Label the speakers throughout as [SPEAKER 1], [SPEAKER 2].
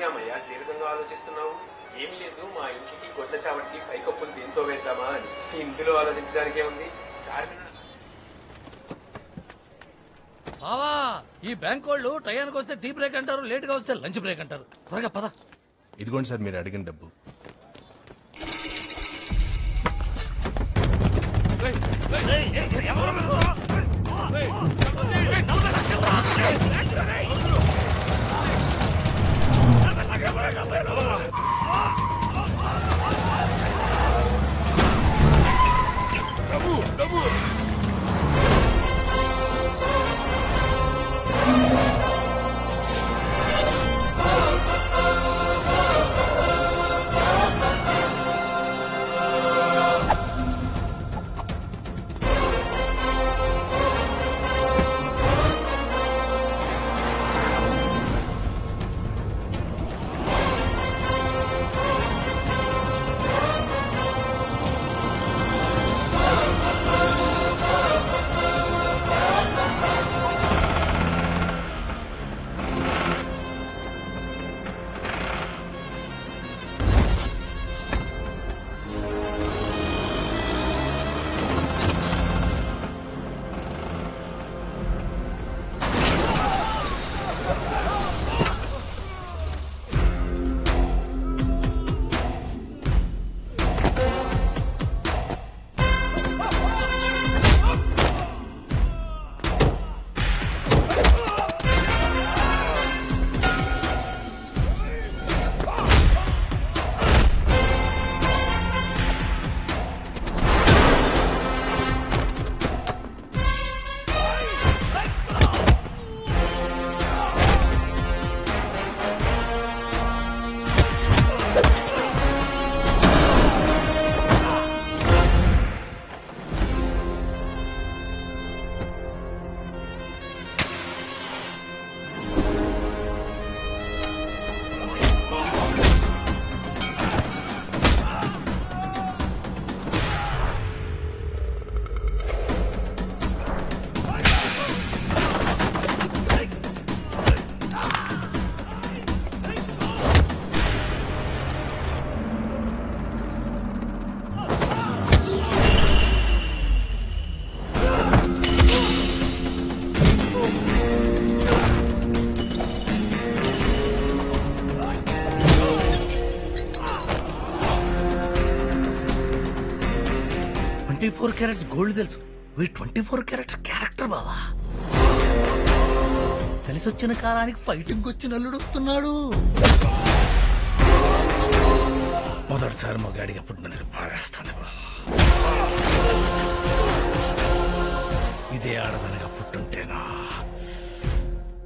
[SPEAKER 1] రామయ్య దీర్ఘంగా ఆలోచిస్తున్నావు ఏం లేదు మా ఇంటికి గొడ్ల చావటికి పైకప్పులు దీంతో వేద్దామా అని ఇందులో ఆలోచించడానికి ఏముంది చార్మినార్
[SPEAKER 2] బావా ఈ బ్యాంక్ వాళ్ళు టయానికి వస్తే టీ బ్రేక్ అంటారు లేట్గా వస్తే లంచ్ బ్రేక్ అంటారు త్వరగా పద
[SPEAKER 3] ఇదిగోండి సార్ మీరు అడిగిన డబ్బు
[SPEAKER 2] ట్వంటీ ఫోర్ క్యారెట్స్ గోల్డ్ తెలుసు. We twenty four carats character బావా. కలిసి వచ్చిన కాలానికి ఫైటింగ్ వచ్చిన అల్లుడు వస్తున్నాడు. మొదటిసారి మా గాడికి పుట్టినందుకు బాధేస్తాను బావా. ఇదే ఆడదనగా పుట్టుంటేనా?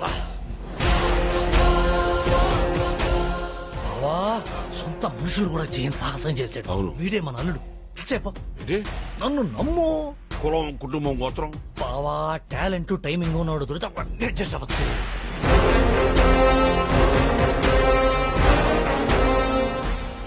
[SPEAKER 2] బా. బావా సొంత మనుషులు కూడా చేయని సాహసం చేసాడు
[SPEAKER 4] అవును.
[SPEAKER 2] వీడే మన అల్లుడు. చెప్ప. నన్ను నమ్ము.
[SPEAKER 4] కులం కుటుంబం గోత్రం.
[SPEAKER 2] బావా టాలెంట్ టైమింగ్ ఉన్నాడు దొరికితే అడ్జస్ట్ అవ్వచ్చు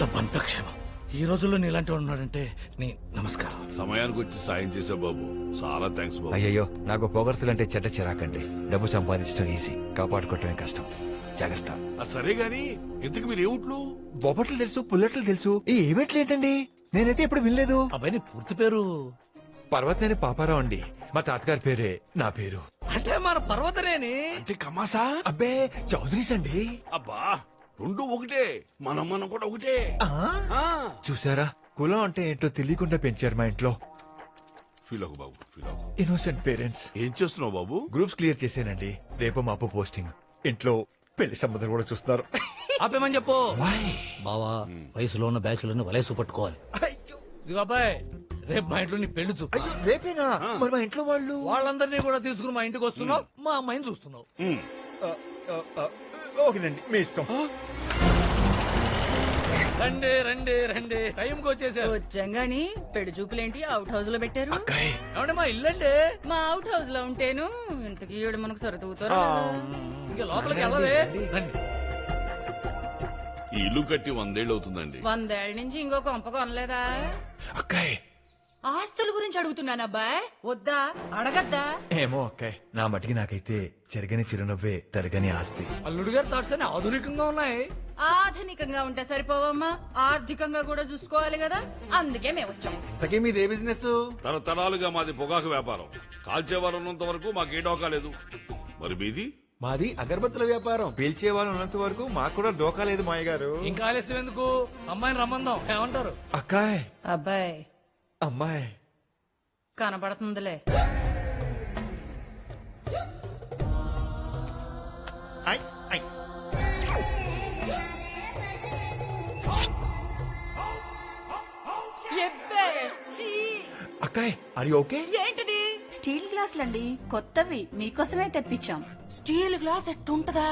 [SPEAKER 2] డబ్బంతా క్షేమం. ఈ రోజుల్లో నీ ఇలాంటి ఉన్నాడంటే నీ నమస్కారం.
[SPEAKER 4] సమయానికి వచ్చి సాయం చేసా బాబు. చాలా థ్యాంక్స్ బాబు.
[SPEAKER 5] అయ్యయ్యో నాకు పొగడ్తలంటే చెడ్డ చిరాకండి. డబ్బు సంపాదించడం ఈజీ. కాపాడుకోవటమే కష్టం. జాగ్రత్త.
[SPEAKER 4] అది సరే గాని ఇంతకు మీరు ఏమిట్లు
[SPEAKER 5] బొబ్బట్లు తెలుసు పుల్లట్లు తెలుసు. ఈ ఈవెంట్లు ఏంటండి? నేనైతే ఎప్పుడు వినలేదు.
[SPEAKER 2] అబ్బాయి నీ పూర్తి పేరు?
[SPEAKER 5] పర్వతనేని పాపారావు అండి. మా తాతగారి పేరే నా పేరు.
[SPEAKER 2] అంటే మన పర్వతనేని?
[SPEAKER 4] అంటే కమాసా?
[SPEAKER 5] అబ్బే చౌదరీస్ అండి.
[SPEAKER 4] అబ్బా రెండు ఒకటే. మనం మనం కూడా ఒకటే.
[SPEAKER 5] ఆ?
[SPEAKER 4] ఆ?
[SPEAKER 5] చూసారా కులం అంటే ఏంటో తెలియకుండా పెంచారు మా ఇంట్లో.
[SPEAKER 4] ఫీల్ అవ్వకు బాబు ఫీల్ అవ్వకు
[SPEAKER 5] ఇన్నోసెంట్ పేరెంట్స్
[SPEAKER 4] ఏం చేస్తున్నావు బాబు?
[SPEAKER 5] గ్రూప్స్ క్లియర్ చేశానండి. రేపు మాపు పోస్టింగ్ ఇంట్లో పెళ్ళి సంబంధం కూడా చూస్తున్నారు.
[SPEAKER 2] ఆపేమని చెప్పు? బావా వయసులో ఉన్న బ్యాచులను వలేసు పట్టుకోవాలి
[SPEAKER 5] అయ్యో,
[SPEAKER 2] ఇదిగో అబ్బాయి రేపు మా ఇంట్లో నీ పెళ్ళి చూపు.
[SPEAKER 5] రేపేనా? మరి మా ఇంట్లో వాళ్ళు?
[SPEAKER 2] వాళ్ళందరినీ కూడా తీసుకుని మా ఇంటికి వస్తున్నావు మా అమ్మాయిని చూస్తున్నావు.
[SPEAKER 5] ఓకేనండి మీ ఇష్టం.
[SPEAKER 2] రండి రండి రండి. టైంకి వచ్చేసారు.
[SPEAKER 6] వచ్చంగాని పెళ్ళి చూపులేంటి అవుట్ హౌస్లో పెట్టారు.
[SPEAKER 5] అక్కాయ్.
[SPEAKER 2] ఏమండి మా ఇల్లండి?
[SPEAKER 6] మా అవుట్ హౌస్లో ఉంటేను ఇంతకీ ఈవిడ మనకు సొరతూతారు
[SPEAKER 2] ఇంకా లోపలికి వెళ్ళదే రండి
[SPEAKER 4] ఈ ఇల్లు కట్టి వందేళ్ళు అవుతుందండి
[SPEAKER 6] వందేళ్ళ నుంచి ఇంకో కొంప కొనలేదా?
[SPEAKER 5] అక్కాయ్.
[SPEAKER 6] ఆస్తుల గురించి అడుగుతున్నాను అబ్బాయ్. వద్దా? అడగద్దా?
[SPEAKER 5] ఏమో అక్కాయ్. నా మటికి నాకైతే చెరగని చిరునవ్వే తరగని ఆస్తి.
[SPEAKER 2] అల్లుడు గారి థాట్స్ అన్ని ఆధునికంగా ఉన్నాయి.
[SPEAKER 6] ఆధునికంగా ఉంటే సరిపోవమ్మా. ఆర్థికంగా కూడా చూసుకోవాలి కదా. అందుకే మేము వచ్చాం.
[SPEAKER 7] ఇంతకీ మీదే బిజినెస్
[SPEAKER 4] తరతరాలుగా మాది పొగాకు వ్యాపారం. కాల్చేవారు ఉన్నంత వరకు మాకే డోకా లేదు. మరి మీది?
[SPEAKER 7] మాది అగరబత్తుల వ్యాపారం.
[SPEAKER 5] పీల్చే వాళ్ళు ఉన్నంత వరకు మాకు కూడా డోకా లేదు మాయ గారు.
[SPEAKER 2] ఇంకా ఆలస్యం ఎందుకు? అమ్మాయిని రమ్మందాం. ఏమంటారు?
[SPEAKER 5] అక్కాయ్.
[SPEAKER 6] అబ్బాయి.
[SPEAKER 5] అమ్మాయి.
[SPEAKER 6] కనపడుతుందిలే.
[SPEAKER 5] అక్కాయ్ అది ఓకే
[SPEAKER 6] ఏంటిది?
[SPEAKER 8] స్టీల్ గ్లాసులండి. కొత్తవి మీకోసమే తెప్పించాం.
[SPEAKER 6] స్టీల్ గ్లాస్ ఎట్టుంటదా?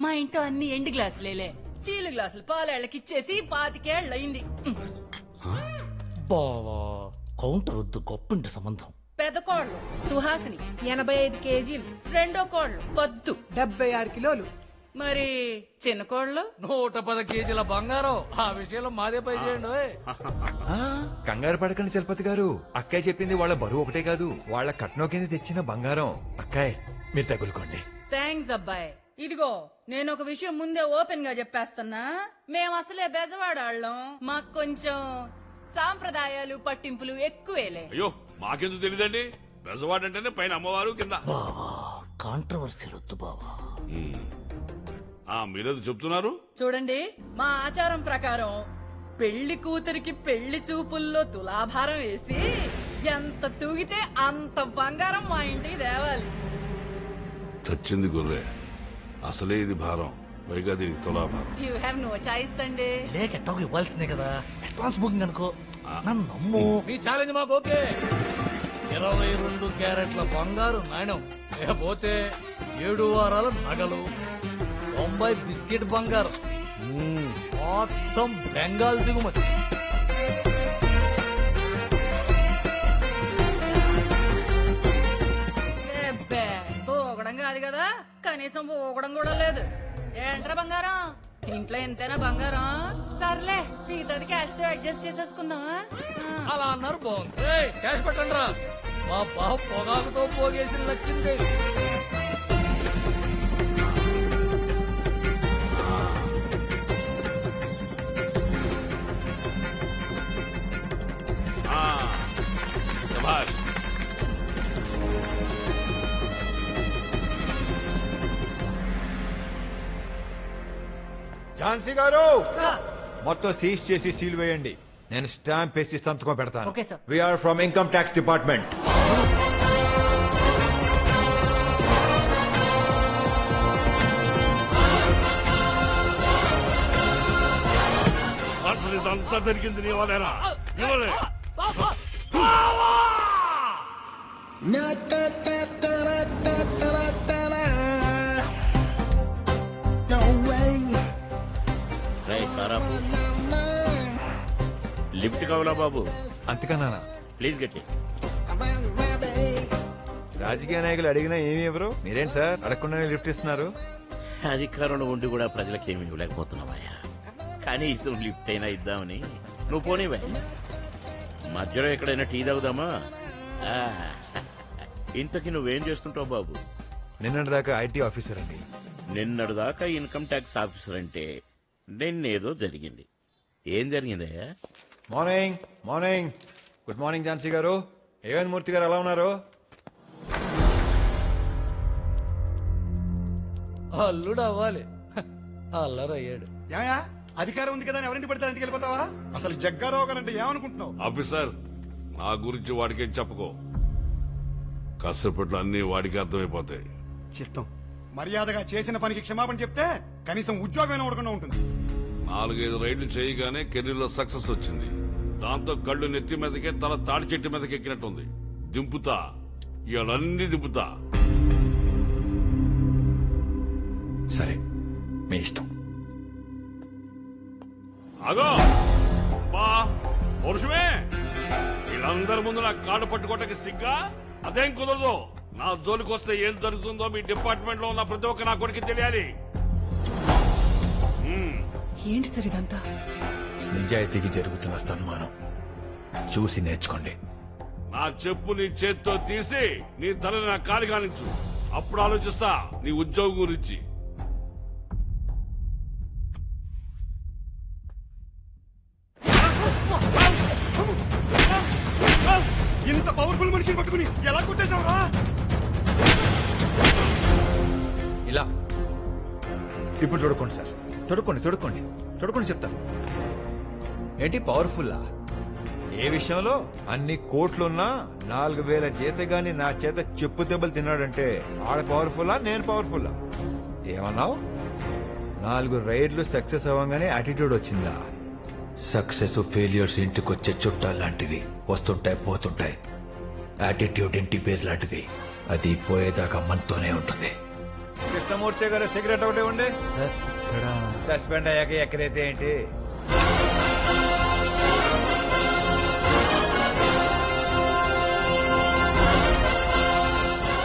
[SPEAKER 6] మా ఇంట్లో అన్ని ఎండి గ్లాసులేలే. స్టీల్ గ్లాసులు పాలేళ్ళకి ఇచ్చేసి పాతికేళ్ళు అయింది
[SPEAKER 2] బావా కౌంటర్ వద్దు గొప్పంటి సంబంధం.
[SPEAKER 6] పెద్ద కోళ్ళు సుహాసిని ఎనభై ఐదు కేజీలు రెండో కోళ్ళు పద్దు.
[SPEAKER 7] డెబ్బై ఆరు కిలోలు.
[SPEAKER 6] మరి చిన్న కోళ్ళు?
[SPEAKER 2] నూట పది కేజీల బంగారం. ఆ విషయంలో మాదే పై చేయండి ఓయ్.
[SPEAKER 5] ఆ, కంగారు పడకండి చలపతి గారు. అక్కయ్య చెప్పింది వాళ్ళ బరువు ఒకటే కాదు. వాళ్ళ కట్నం కింద తెచ్చిన బంగారం. అక్కాయ్ మీరు తగులుకోండి.
[SPEAKER 6] థ్యాంక్స్ అబ్బాయి. ఇదిగో నేను ఒక విషయం ముందే ఓపెన్గా చెప్పేస్తున్నా. మేము అసలే బెజవాడాళ్ళం. మాకు కొంచెం సాంప్రదాయాలు పట్టింపులు ఎక్కువేలే.
[SPEAKER 4] అయ్యో మాకెందుకు తెలియదండి బెజవాడంటేనే పైన అమ్మవారు కింద.
[SPEAKER 2] బావా కాంట్రవర్సీ వద్దు బావా.
[SPEAKER 4] మీరేదో చెప్తున్నారు?
[SPEAKER 6] చూడండి మా ఆచారం ప్రకారం పెళ్ళి కూతురికి పెళ్ళి చూపుల్లో తులాభారం వేసి ఎంత తూగితే అంత బంగారం మా ఇంటికి తేవాలి.
[SPEAKER 4] చచ్చింది గుర్రే. అసలే ఇది భారం. పైగా దీనికి తులాభారం.
[SPEAKER 6] యూ హ్యావ్ నో చాయిస్ అండి
[SPEAKER 2] లేక ఎట్టోకి ఇవ్వాల్సిందే కదా. అడ్వాన్స్ బుకింగ్ అనుకో. నన్ను నమ్ము. మీ ఛాలెంజ్ మాకు ఓకే. ఇరవై రెండు క్యారెట్ల బంగారు నాణ్యం లేకపోతే ఏడు వారాల నగలు. తొంభై బిస్కెట్ బంగారం. మొత్తం బెంగాల్ దిగుమతి.
[SPEAKER 6] పోగడం కాదు కదా. కనీసం పోగడం కూడా లేదు. ఏంట్రా బంగారం? ఇంట్లో ఎంతైనా బంగారం? సర్లే మిగతాది క్యాష్తో అడ్జస్ట్ చేసేసుకుందామా.
[SPEAKER 2] అలా అన్నారు బాగుంది. క్యాష్ పెట్టండి రా మా బాబు పొగాకుతో పోగేసి నచ్చింది
[SPEAKER 5] ఝాన్సీ గారు మొత్తం సీజ్ చేసి సీల్ వేయండి నేను స్టాంప్ వేసి సంతకం పెడతాను
[SPEAKER 6] okay, sir.
[SPEAKER 5] We're from income tax department
[SPEAKER 4] అసలు ఇదంతా జరిగింది నీ.
[SPEAKER 9] రేయ్ లిఫ్ట్ కావాలా బాబు?
[SPEAKER 5] అంతకన్నా
[SPEAKER 9] ప్లీజ్ గట్టి
[SPEAKER 5] రాజకీయ నాయకులు అడిగినా ఏమి ఇవ్వరు మీరేంటి సార్? అడగకుండానే లిఫ్ట్ ఇస్తున్నారు.
[SPEAKER 9] అధికారంలో ఉండి కూడా ప్రజలకు ఏమి ఇవ్వలేకపోతున్నావయ్యా. కనీసం లిఫ్ట్ అయినా ఇద్దామని. నువ్వు పోనీవే మధ్యలో ఎక్కడైనా టీ తాగుదామా? ఇంతకీ నువ్వేం చేస్తుంటావు బాబు?
[SPEAKER 5] నిన్నటి దాకా ఐటీ ఆఫీసర్ అండి.
[SPEAKER 9] నిన్నటి దాకా ఇన్కమ్ ట్యాక్స్ ఆఫీసర్ అంటే నిన్నేదో జరిగింది. ఏం జరిగిందయ్యా?
[SPEAKER 5] Morning morning good morning Jhansi garu. A one Murthy గారు ఎలా ఉన్నారు?
[SPEAKER 2] అల్లుడు అవ్వాలి. అల్లరయ్యాడు.
[SPEAKER 7] ఏమయ్యా అధికారం ఉంది కదా అని ఎవరింటి పడితే ఇంటికి వెళ్ళిపోతావా? అసలు జగ్గారావు గారు అంటే ఏమనుకుంటున్నావు?
[SPEAKER 4] ఆఫీసర్ నా గురించి వాడికేం చెప్పుకో. కాసేపట్లో అన్ని వాడికి అర్థమైపోతాయి.
[SPEAKER 7] చిత్తం. మర్యాదగా చేసిన పనికి క్షమాపణ చెప్తే కనీసం ఉద్యోగం ఉండకుండా ఉంటుంది.
[SPEAKER 4] నాలుగైదు రైళ్ళు చేయగానే కెరీర్లో సక్సెస్ వచ్చింది. దాంతో కళ్ళు నెత్తి మీదకే తల తాడి చెట్టు మీదకి ఎక్కినట్టుంది. దింపుతా. ఇవన్నీ దింపుతా.
[SPEAKER 5] సరే మీ ఇష్టం.
[SPEAKER 4] అగో బా పురుషమే! వీళ్ళందరి ముందు నా కాళ్ళు పట్టుకోవటానికి సిగ్గా? అదేం కుదరదు. నా జోలికి వస్తే ఏం జరుగుతుందో మీ డిపార్ట్మెంట్లో ఉన్న ప్రతి ఒక్క నా కొడుకు తెలియాలి.
[SPEAKER 6] ఏంటి సార్ ఇదంతా?
[SPEAKER 5] నిజాయితీకి జరుగుతున్న సన్మానం. చూసి నేర్చుకోండి.
[SPEAKER 4] నా చెప్పు నీ చేత్తో తీసి నీ తల నా కాలు కానించు అప్పుడు ఆలోచిస్తా నీ ఉద్యోగం గురించి.
[SPEAKER 7] ఇంత పవర్ఫుల్ మనిషిని పట్టుకుని ఎలా కొట్టేశావురా?
[SPEAKER 5] ఇలా. ఇప్పుడు చూడకండి సార్. తొడుక్కోండి తొడుక్కోండి తొడుక్కోండి చెప్తాను ఏంటి పవర్ఫుల్లా? ఏ విషయంలో? అన్ని కోట్లున్నా నాలుగు వేల జీతగాని నా చేత చెప్పు దెబ్బలు తిన్నాడంటే ఆడ పవర్ఫుల్లా నేను పవర్ఫుల్లా? ఏమన్నావు? నాలుగు రైడ్లు సక్సెస్ అవ్వగానే యాటిట్యూడ్ వచ్చిందా? సక్సెస్ ఫెయిల్యూర్స్ ఇంటికొచ్చే చుట్టాలు లాంటివి వస్తుంటాయి పోతుంటాయి. యాటిట్యూడ్ ఇంటి పేరు లాంటిది. అది పోయేదాకా మనతోనే ఉంటుంది. కృష్ణమూర్తి గారు సిగరెట్ ఒకటి ఉండే సస్పెండ్ అయ్యాక ఎక్కడైతే ఏంటి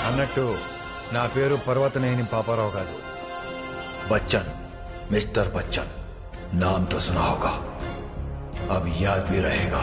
[SPEAKER 5] అన్నట్టు నా పేరు పర్వతనేని పాపారావు కాదు బచ్చన్ మిస్టర్ బచ్చన్ నామ్ తో సునా హోగా अब याद भी रहेगा